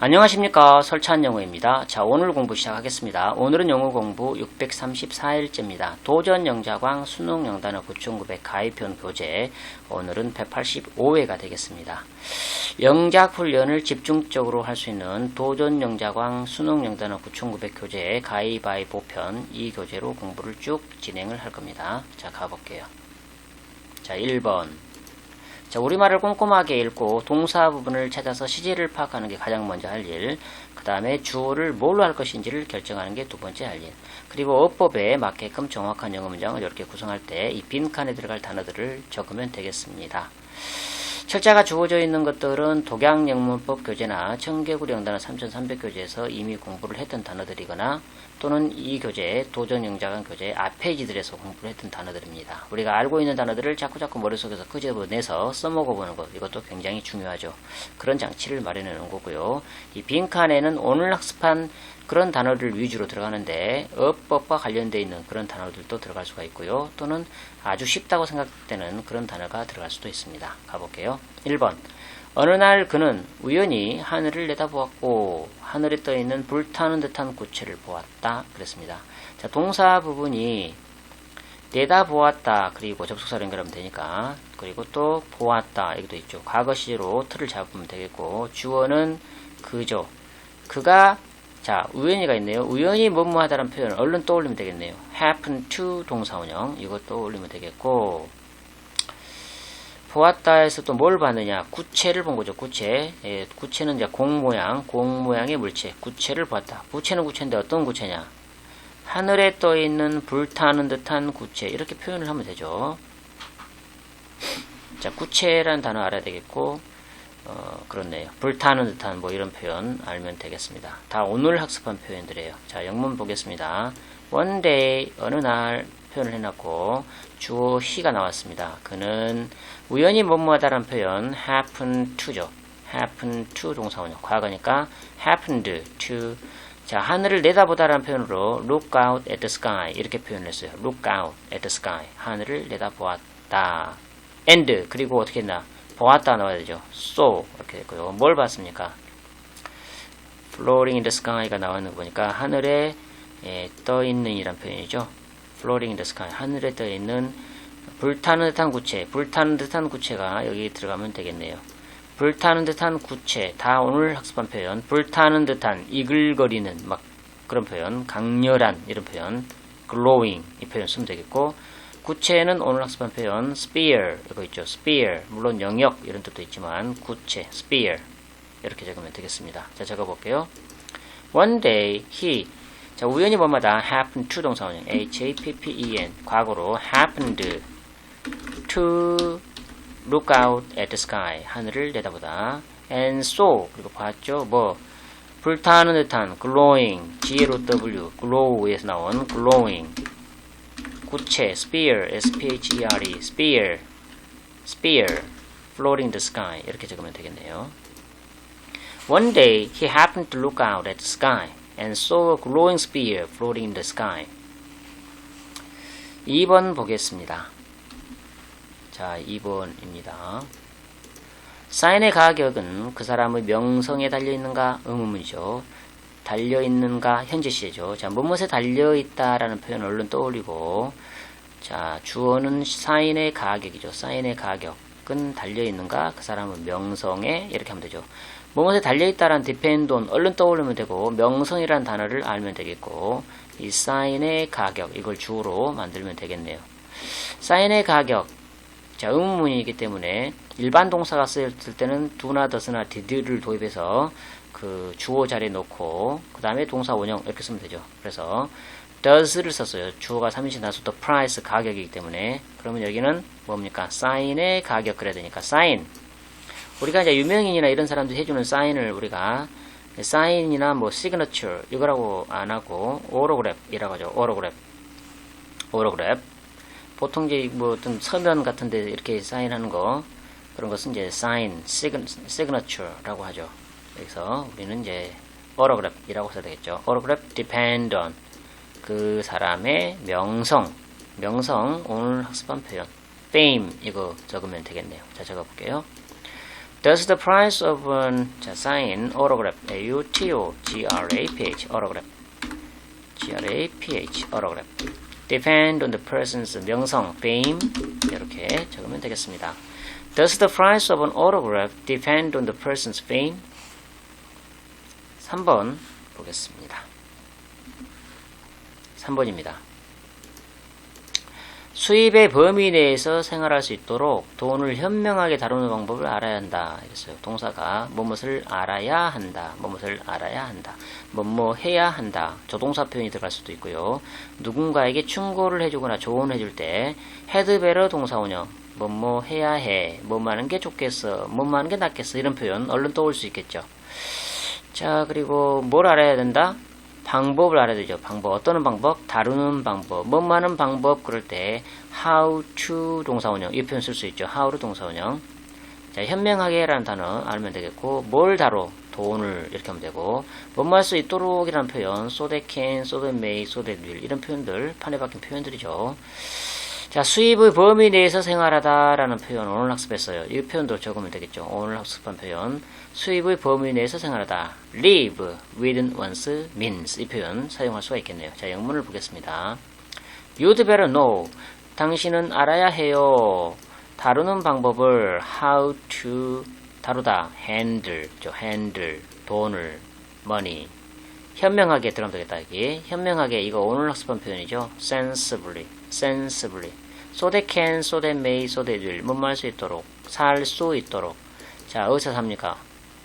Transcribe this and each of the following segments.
안녕하십니까 설찬 영어입니다. 자 오늘 공부 시작하겠습니다. 오늘은 영어 공부 634일째입니다. 도전 영자광 수능 영단어 9900 가입편 교재 오늘은 185회가 되겠습니다. 영작 훈련을 집중적으로 할 수 있는 도전 영자광 수능 영단어 9900 교재 가위바위보 편 이 교재로 공부를 쭉 진행을 할 겁니다. 자 가볼게요. 자 1번 자, 우리말을 꼼꼼하게 읽고 동사 부분을 찾아서 시제를 파악하는 게 가장 먼저 할 일. 그 다음에 주어를 뭘로 할 것인지를 결정하는 게 두 번째 할 일. 그리고 어법에 맞게끔 정확한 영어 문장을 이렇게 구성할 때 이 빈칸에 들어갈 단어들을 적으면 되겠습니다. 철자가 주어져 있는 것들은 독양영문법 교재나 청개구리 영단어 3300 교재에서 이미 공부를 했던 단어들이거나 또는 이 교재 도전 영자관 교재 앞 페이지들에서 공부를 했던 단어들입니다. 우리가 알고 있는 단어들을 자꾸자꾸 머릿속에서 끄집어내서 써먹어보는 것 이것도 굉장히 중요하죠. 그런 장치를 마련해 놓은 거고요. 이 빈칸에는 오늘 학습한 그런 단어를 위주로 들어가는데 어법과 관련되어 있는 그런 단어들도 들어갈 수가 있고요. 또는 아주 쉽다고 생각되는 그런 단어가 들어갈 수도 있습니다. 가볼게요. 1번 어느 날 그는 우연히 하늘을 내다보았고 하늘에 떠 있는 불타는 듯한 구체를 보았다. 그랬습니다. 자, 동사 부분이 내다보았다. 그리고 접속사를 연결하면 되니까. 그리고 또 보았다. 여기도 있죠. 과거 시제로 틀을 잡으면 되겠고 주어는 그죠. 그가 자, 우연히가 있네요. 우연히 뭐뭐하다라는 표현 얼른 떠올리면 되겠네요. happen to 동사원형 이것 떠올리면 되겠고 보았다에서 또 뭘 봤느냐? 구체를 본 거죠. 구체. 예, 구체는 이제 공 모양, 공 모양의 물체. 구체를 보았다. 구체는 구체인데 어떤 구체냐? 하늘에 떠 있는 불타는 듯한 구체. 이렇게 표현을 하면 되죠. 자, 구체라는 단어 알아야 되겠고, 어, 그렇네요. 불타는 듯한 뭐 이런 표현 알면 되겠습니다. 다 오늘 학습한 표현들이에요. 자, 영문 보겠습니다. one day, 어느 날 표현을 해놨고, 주어 he가 나왔습니다. 그는 우연히 뭐뭐하다라는 표현 happen to죠. happen to 동사원형. 과거니까 happened to 자, 하늘을 내다보다라는 표현으로 look out at the sky 이렇게 표현을 했어요. look out at the sky 하늘을 내다보았다. and 그리고 어떻게 했나? 보았다 나와야 되죠. so 이렇게 됐고요. 뭘 봤습니까? floating in the sky가 나오는 거 보니까 하늘에 예, 떠 있는 이란 표현이죠. Floating in the sky. 하늘에 떠 있는 불타는 듯한 구체, 불타는 듯한 구체가 여기 들어가면 되겠네요. 불타는 듯한 구체, 다 오늘 학습한 표현, 불타는 듯한, 이글거리는, 막 그런 표현, 강렬한 이런 표현, glowing 이 표현 쓰면 되겠고, 구체는 오늘 학습한 표현, spear 이거 있죠, spear 물론 영역 이런 뜻도 있지만 구체, spear 이렇게 적으면 되겠습니다. 자 적어볼게요. One day he 자 우연히 뭐마다 happen to 동사원형 H-A-P-P-E-N 과거로 happened to look out at the sky 하늘을 내다보다 and saw 그리고 봤죠 뭐 불타는 듯한 glowing G-L-O-W glow에서 나온 glowing 구체 spear S-P-H-E-R-E spear spear floating the sky 이렇게 적으면 되겠네요 One day he happened to look out at the sky and saw a glowing spear floating in the sky 2번 보겠습니다 자, 2번입니다. 사인의 가격은 그 사람의 명성에 달려있는가? 의문문이죠. 달려있는가? 현재 시제죠. 자, 무엇에 달려있다라는 표현 얼른 떠올리고, 자, 주어는 사인의 가격이죠. 사인의 가격은 달려있는가? 그 사람의 명성에 이렇게 하면 되죠. 무엇에 depend on 얼른 떠올리면 되고, 명성이라는 단어를 알면 되겠고, 이 사인의 가격, 이걸 주어로 만들면 되겠네요. 사인의 가격, 자, 의문문이기 때문에 일반 동사가 쓰였을 때는 do나 does나 did를 도입해서 그 주어 자리에 놓고 그 다음에 동사 원형 이렇게 쓰면 되죠. 그래서 does를 썼어요. 주어가 삼인칭 다수 더 price 가격이기 때문에 그러면 여기는 뭡니까? 사인의 가격 그래야 되니까 사인 우리가 이제 유명인이나 이런 사람들이 해주는 사인을 우리가 사인이나 뭐 시그너처 이거라고 안 하고 오로그래프이라고 하죠. 오로그래프 오로그래프 보통 이제 뭐 어떤 서면 같은 데 이렇게 사인하는 거 그런 것은 이제 사인, 시그너처라고 하죠. 그래서 우리는 이제 autograph이라고 써야 되겠죠. autograph depend on 그 사람의 명성, 명성 오늘 학습한 표현 fame 이거 적으면 되겠네요. 자 적어볼게요. Does the price of an 자, sign autograph A-U-T-O-G-R-A-P-H autograph G-R-A-P-H autograph depend on the person's 명성 fame 이렇게 적으면 되겠습니다. Does the price of an autograph depend on the person's fame? 3번 보겠습니다. 3번입니다. 수입의 범위 내에서 생활할 수 있도록 돈을 현명하게 다루는 방법을 알아야 한다. 이랬어요. 동사가 무엇을 알아야 한다. 무엇을 알아야 한다. 뭐뭐 해야 한다. 조동사 표현이 들어갈 수도 있고요. 누군가에게 충고를 해주거나 조언을 해줄 때 헤드베러 동사 운영. 뭐뭐 해야 해. 뭐뭐 하는 게 좋겠어. 뭐뭐 하는 게 낫겠어. 이런 표현 얼른 떠올 수 있겠죠. 자, 그리고 뭘 알아야 된다? 방법을 알아야 되죠. 방법. 어떤 방법? 다루는 방법. 뭐뭐 하는 방법. 그럴 때 how to 동사원형. 이 표현 쓸 수 있죠. how로 동사원형. 자, 현명하게 라는 단어 알면 되겠고, 뭘 다뤄? 돈을 이렇게 하면 되고, 뭐뭐 할 수 있도록 이라는 표현, so that can, so that may, so that will. 이런 표현들, 판에 박힌 표현들이죠. 자, 수입의 범위 내에서 생활하다라는 표현 오늘 학습했어요. 이 표현도 적으면 되겠죠. 오늘 학습한 표현. 수입의 범위 내에서 생활하다. live within one's means. 이 표현 사용할 수가 있겠네요. 자, 영문을 보겠습니다. You'd better know. 당신은 알아야 해요. 다루는 방법을 how to 다루다. handle. 죠 handle. 돈을. money. 현명하게 들어가면 되겠다. 여기. 현명하게 이거 오늘 학습한 표현이죠. sensibly. sensibly. so that can, so that may, so that will. 할수 있도록. 살 수 있도록. 자, 어디서 삽니까?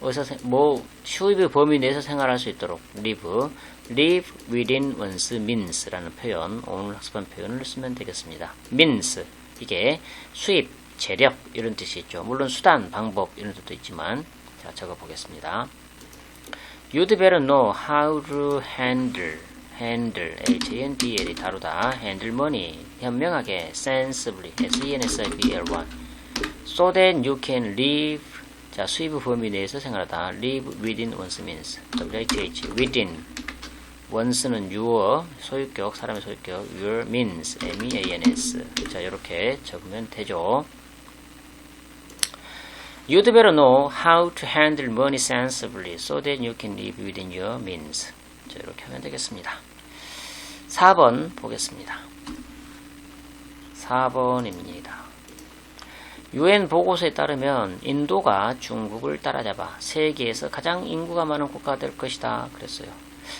어디서, 세- 뭐, 수입의 범위 내에서 생활할 수 있도록. live. live within one's means 라는 표현, 오늘 학습한 표현을 쓰면 되겠습니다. means. 이게 수입, 재력, 이런 뜻이 있죠. 물론 수단, 방법, 이런 뜻도 있지만, 자, 적어 보겠습니다. You'd better know how to handle, handle, H-A-N-D-L이 다루다, handle money, 현명하게, sensibly, S-E-N-S-I-B-L-Y, so that you can live, 자, 수입의 범위 내에서 생활하다, live within one's means, W-H-H, within, one's는 your, 소유격, 사람의 소유격, your means, M-E-A-N-S, 자, 이렇게 적으면 되죠. You'd better know how to handle money sensibly so that you can live within your means. 자, 이렇게 하면 되겠습니다. 4번 보겠습니다. 4번입니다. 유엔 보고서에 따르면 인도가 중국을 따라잡아 세계에서 가장 인구가 많은 국가가 될 것이다. 그랬어요.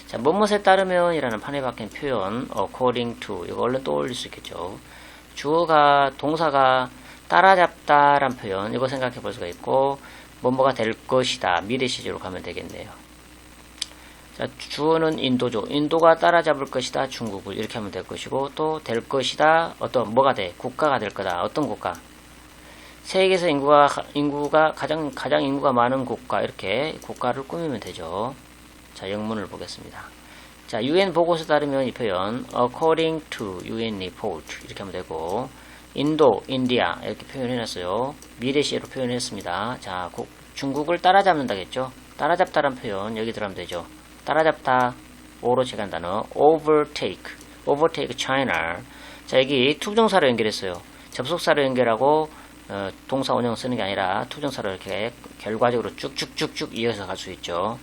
자, 뭐뭇에 따르면 이라는 판에 박힌 표현 according to 이거 얼른 떠올릴 수 있겠죠. 주어가 동사가 따라잡다란 표현 이거 생각해 볼 수가 있고 뭐뭐가 될 것이다 미래 시제로 가면 되겠네요. 자 주어는 인도죠. 인도가 따라잡을 것이다 중국을 이렇게 하면 될 것이고 또 될 것이다 어떤 뭐가 돼 국가가 될 거다 어떤 국가 세계에서 인구가 인구가 가장 가장 인구가 많은 국가 이렇게 국가를 꾸미면 되죠. 자 영문을 보겠습니다. 자 UN 보고서 따르면 이 표현 according to UN report 이렇게 하면 되고 인도, 인디아 이렇게 표현해놨어요. 미래시로 표현했습니다. 자, 국- 중국을 따라잡는다겠죠. 따라잡다란 표현 여기 들어가면 되죠. 따라잡다, 오로 제간 단어, overtake, overtake China. 자, 여기 투정사로 연결했어요. 접속사로 연결하고 어, 동사 원형 쓰는 게 아니라 투정사로 이렇게 결과적으로 쭉쭉쭉쭉 이어서 갈 수 있죠.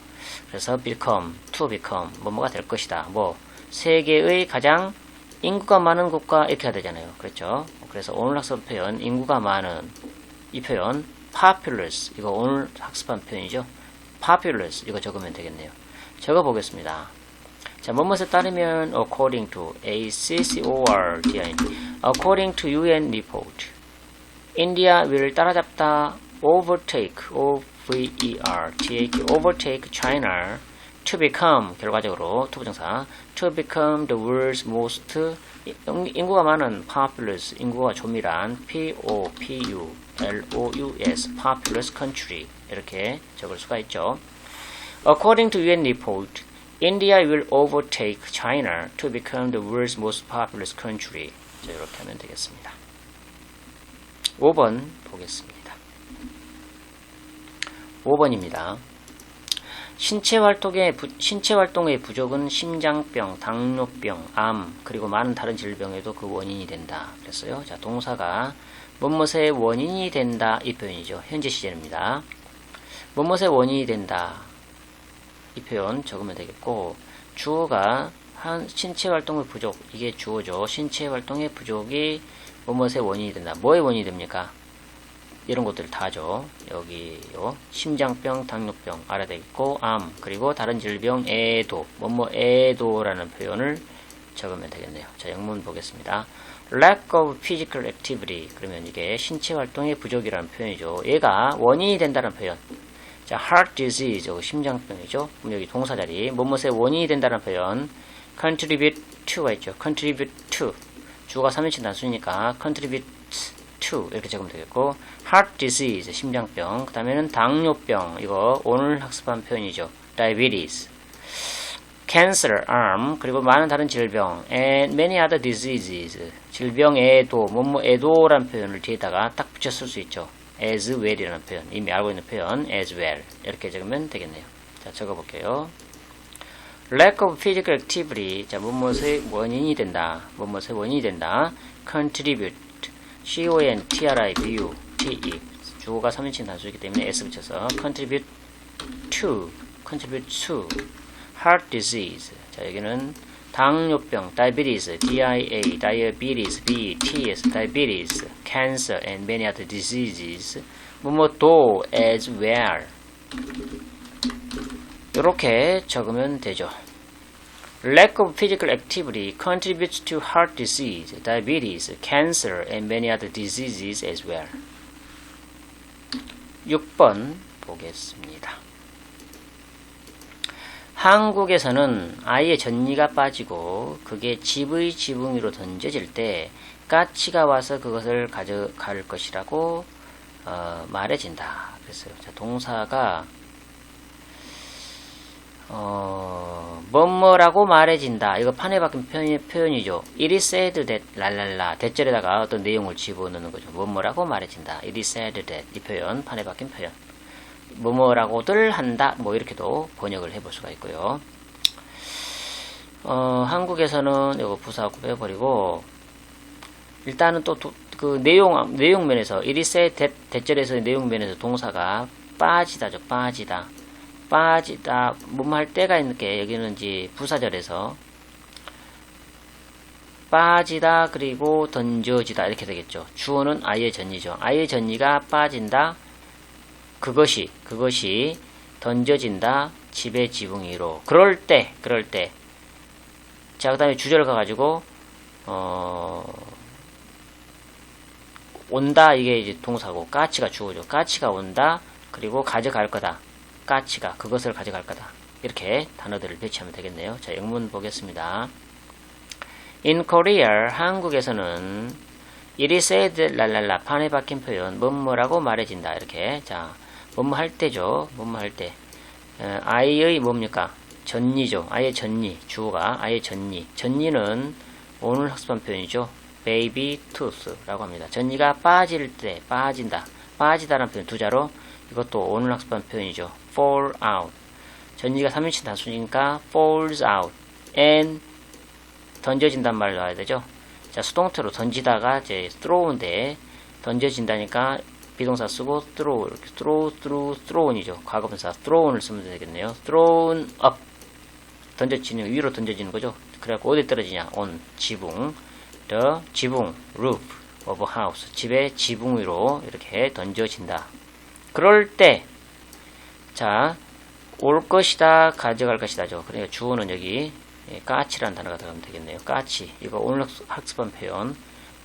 그래서 become, to become, 뭐뭐가 될 것이다. 뭐 세계의 가장 인구가 많은 국가 이렇게 해야 되잖아요. 그렇죠? 그래서 오늘 학습 표현 인구가 많은 이 표현 populous 이거 오늘 학습한 표현이죠. populous 이거 적으면 되겠네요. 적어 보겠습니다. 자, 뭐뭇에 따르면 according to a c c o r d i according to UN report India will 따라잡다 overtake o v e r t a k overtake China to become 결과적으로 투부정사 to become the world's most 인- 인구가 많은 populous 인구가 조밀한 p o p u l o u s populous country 이렇게 적을 수가 있죠. According to UN report, India will overtake China to become the world's most populous country. 자, 이렇게 하면 되겠습니다. 5번 보겠습니다. 5번입니다. 신체 활동의 부, 신체 활동의 부족은 심장병, 당뇨병, 암 그리고 많은 다른 질병에도 그 원인이 된다. 그랬어요. 자 동사가 무엇의 원인이 된다 이 표현이죠. 현재 시제입니다. 뭐뭇의 원인이 된다. 이 표현 적으면 되겠고 주어가 한 신체 활동의 부족 이게 주어죠. 신체 활동의 부족이 뭐뭇의 원인이 된다. 뭐의 원인이 됩니까? 이런 것들을 다 하죠. 여기 요. 심장병, 당뇨병 알아야 되겠고 암 그리고 다른 질병 애도 뭐뭐 애도라는 표현을 적으면 되겠네요. 자, 영문 보겠습니다. lack of physical activity. 그러면 이게 신체 활동의 부족이라는 표현이죠. 얘가 원인이 된다는 표현. 자, heart disease, 심장병이죠. 그럼 여기 동사 자리, 뭐뭇의 원인이 된다는 표현. contribute to가 있죠. contribute to. 주가 3인칭 단수니까 contribute to 이렇게 적으면 되겠고 heart disease, 심장병. 그 다음에는 당뇨병. 이거 오늘 학습한 표현이죠. diabetes. cancer, arm, 그리고 많은 다른 질병, and many other diseases. 질병에도, 뭐뭐에도라는 표현을 뒤에다가 딱쓸수 있죠. as well이라는 표현, 이미 알고 있는 표현, as well. 이렇게 적으면 되겠네요. 자, 적어볼게요. lack of physical activity. 자, 무엇의 원인이 된다. 무엇의 원인이 된다. contribute. C-o-n-t-r-i-b-u, t-e. 주어가 3인칭 단수이기 때문에 s 붙여서 contribute to, contribute to. heart disease. 자, 여기는 당뇨병, diabetes, D-I-A, diabetes, B-T-S, diabetes, cancer, and many other diseases. 뭐뭐도 as well. 이렇게 적으면 되죠. Lack of physical activity contributes to heart disease, diabetes, cancer, and many other diseases as well. 6번 보겠습니다. 한국에서는 아이의 전니가 빠지고 그게 집의 지붕 위로 던져질 때 까치가 와서 그것을 가져갈 것이라고 어, 말해진다. 자, 동사가 어, 뭐뭐라고 말해진다. 이거 판에 박힌 표현, 이죠 It is said that 랄랄라 대절에다가 어떤 내용을 집어넣는 거죠. 뭐뭐라고 말해진다. It is said that 이 표현 판에 박힌 표현. 뭐뭐라고들 한다. 뭐 이렇게도 번역을 해볼 수가 있고요. 어, 한국에서는 이거 부사하고 빼버리고 일단은 또그 내용 내용면에서 it is said that 대절에서 내용면에서 동사가 빠지다죠. 빠지다. 빠지다 뭐할 때가 있는 게 여기는 이제 부사절에서 빠지다 그리고 던져지다 이렇게 되겠죠. 주어는 아이의 전이죠. 아이의 전이가 빠진다. 그것이 그것이 던져진다. 집의 지붕 위로. 그럴 때 그럴 때. 자 그다음에 주절 가가지고 어 온다 이게 이제 동사고 까치가 주어죠. 까치가 온다. 그리고 가져갈 거다. 까치가 그것을 가져갈 거다. 이렇게 단어들을 배치하면 되겠네요. 자, 영문 보겠습니다. In Korea, 한국에서는 it is said 랄랄라 판에 박힌 표현 뭐뭐라고 말해진다. 이렇게 자, 뭐뭐 할 때죠. 뭐뭐 할 때. 어, 아이의 뭡니까? 전니죠. 아이의 전니. 주어가 아이의 전니. 전니는 오늘 학습한 표현이죠. baby tooth라고 합니다. 전니가 빠질 때, 빠진다. 빠지다라는 표현 두 자로 이것도 오늘 학습한 표현이죠. fall out. 전지가 3인칭 단수니까 falls out. and 던져진단 말을 넣어야 되죠. 자, 수동태로 던지다가 이제 throw인데 던져진다니까 비동사 쓰고 throw, 이렇게 throw, through, thrown이죠. 과거분사 thrown을 쓰면 되겠네요. thrown up. 던져지는, 위로 던져지는 거죠. 그래갖고 어디 떨어지냐? on, 지붕. the 지붕, roof of house. 집의 지붕 위로 이렇게 던져진다. 그럴 때, 자, 올 것이다, 가져갈 것이다죠. 그러니까 주어는 여기 예, 까치라는 단어가 들어가면 되겠네요. 까치. 이거 오늘 학습한 표현.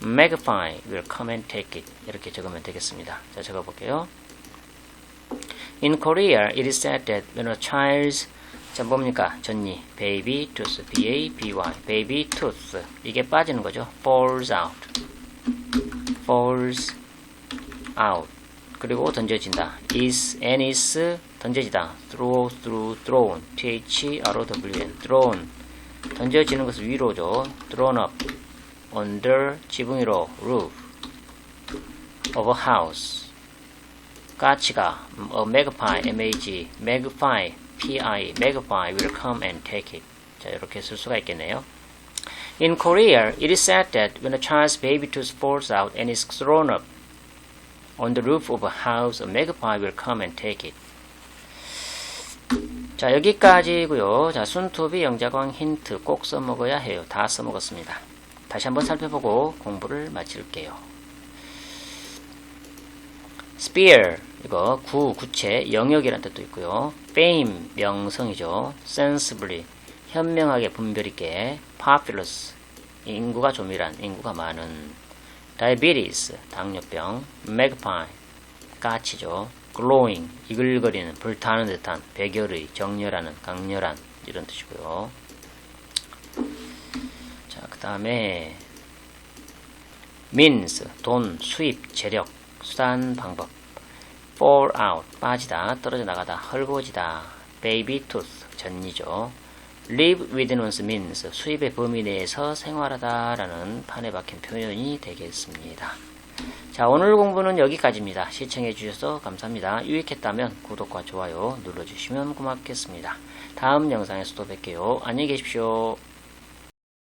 magnify will come and take it. 이렇게 적으면 되겠습니다. 자, 적어볼게요. In Korea, it is said that when a child's 자, 뭡니까? 전니. baby tooth. b-a-b-y. baby tooth. 이게 빠지는 거죠. falls out. falls out. 그리고 던져진다. is and is 던져지다. throw, through, thrown. t-h-r-o-w-n. thrown. 던져지는 것은 위로죠. thrown up. under 지붕 위로 roof of a house. 까치가 a magpie, m-a-g, magpie, p-i, magpie will come and take it. 자, 이렇게 쓸 수가 있겠네요. In Korea, it is said that when a child's baby tooth falls out and is thrown up on the roof of a house, a magpie will come and take it. 자, 여기까지고요. 자, 순투비 영자광 힌트 꼭 써먹어야 해요. 다 써먹었습니다. 다시 한번 살펴보고 공부를 마칠게요. spear 이거 구, 구체, 영역이라는 뜻도 있고요. fame 명성이죠. sensibly 현명하게 분별 있게 populous 인구가 조밀한 인구가 많은 diabetes 당뇨병 magpie 까치죠. glowing 이글거리는 불타는 듯한 백열의 정렬하는 강렬한 이런 뜻이고요. 자, 그 다음에 means 돈, 수입, 재력, 수단, 방법 fall out 빠지다, 떨어져 나가다, 헐거워지다 baby tooth 전이죠. Live within one's means 수입의 범위 내에서 생활하다 라는 판에 박힌 표현이 되겠습니다. 자, 오늘 공부는 여기까지입니다. 시청해 주셔서 감사합니다. 유익했다면 구독과 좋아요 눌러주시면 고맙겠습니다. 다음 영상에서 도 뵐게요. 안녕히 계십시오.